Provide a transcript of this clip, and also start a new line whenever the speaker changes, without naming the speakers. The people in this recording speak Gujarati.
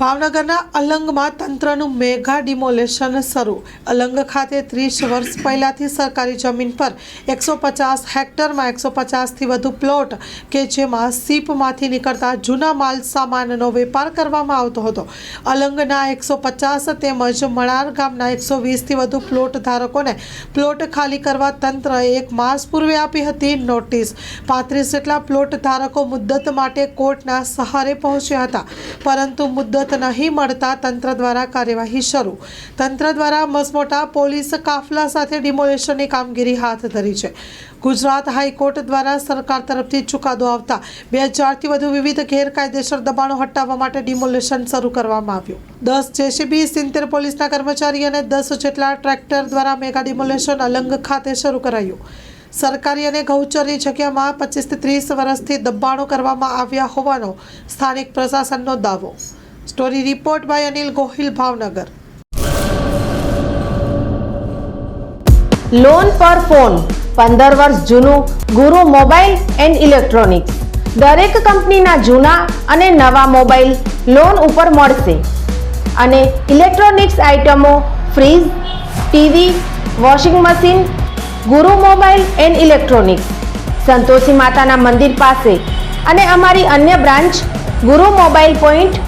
ભાવનગરના અલંગમાં તંત્રનું મેગા ડિમોલેશન શરૂ. અલંગ ખાતે ત્રીસ વર્ષ પહેલાંથી સરકારી જમીન પર એકસો પચાસ હેક્ટરમાં એકસો પચાસથી વધુ પ્લોટ કે જેમાં સીપમાંથી નીકળતા જૂના માલ સામાનનો વેપાર કરવામાં આવતો હતો. અલંગના એકસો પચાસ તેમજ મણાર ગામના એકસો વીસથી વધુ પ્લોટ ધારકોને પ્લોટ ખાલી કરવા તંત્રએ એક માસ પૂર્વે આપી હતી નોટિસ. પાંત્રીસ જેટલા પ્લોટ ધારકો મુદ્દત માટે કોર્ટના સહારે પહોંચ્યા હતા. પરંતુ મુદ્દત નહીં મળતા તંત્ર દ્વારા કાર્યવાહી શરૂ. તંત્ર દ્વારા મસમોટા પોલીસ કાફલા સાથે ડિમોલેશનની કામગીરી હાથ ધરી છે. ગુજરાત હાઈકોર્ટ દ્વારા સરકાર તરફથી ચુકાદો આવતા બે હજારથી વધુ વિવિધ ગેરકાયદેસર દબાણો હટાવવા માટે ડિમોલેશન શરૂ કરવામાં આવ્યું. દસ જેસીબી, સિત્તેર પોલીસના કર્મચારી અને દસ જેટલા ટ્રેક્ટર દ્વારા મેગા ડિમોલેશન અલંગ ખાતે શરૂ કરાયું. સરકારી અને ગૌચરની જગ્યામાં પચીસથી ત્રીસ વર્ષથી દબાણો કરવામાં આવ્યા હોવાનો સ્થાનિક પ્રશાસનનો દાવો. Story report by Anil Gohil, Bhavnagar.
Loan પર ફોન પંદર વર્ષ જૂનું ગુરુ મોબાઈલ એન્ડ ઇલેક્ટ્રોનિક્સ. દરેક કંપનીના જૂના અને નવા મોબાઈલ લોન ઉપર મળશે. અને ઇલેક્ટ્રોનિક્સ આઇટમો fridge, TV, washing machine, Guru mobile and electronics. Santoshi માતાના મંદિર પાસે. અને અમારી અન્ય branch, Guru mobile point